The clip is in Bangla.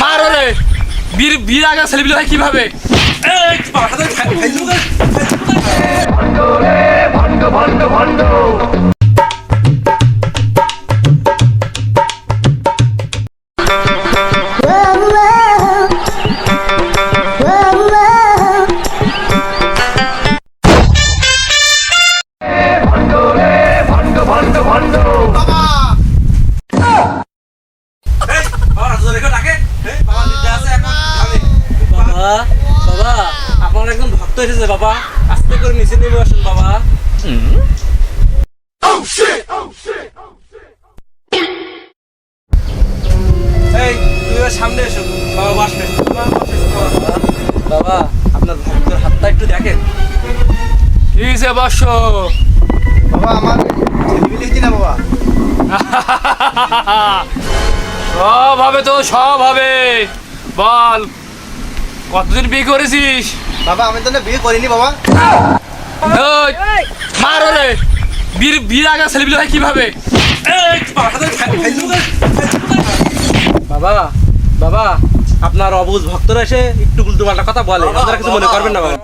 মারো রে। বীর বীর আগে ছেলেপিলে হয় কীভাবে? ভণ্ড ভণ্ড ধরে বাবা। বাবা আপনার একজন ভক্ত এসেছে বাবা। আস্তে করে নিচে নেমে আসুন বাবা। এই, তুমি সামনে এসো। বাবা বসবে বসে, আপনার ভক্তের হাতটা একটু দেখেন। কি হয়েছে বর্ষ বাবা আমার না বাবা? সব হবে তো সব হবে। বল। কতদিন বিয়ে করেছিস? বাবা আমি তো না বিয়ে করিনি বাবা। ওই, মারো রে। বীর বীর আগে ছেলেপিলে হয় কীভাবে। বাবা বাবা আপনার অবুজ ভক্তরা এসে একটু উল্টো পাল্টা কথা বলে। আপনারা কিছু মনে করবেন না বাবা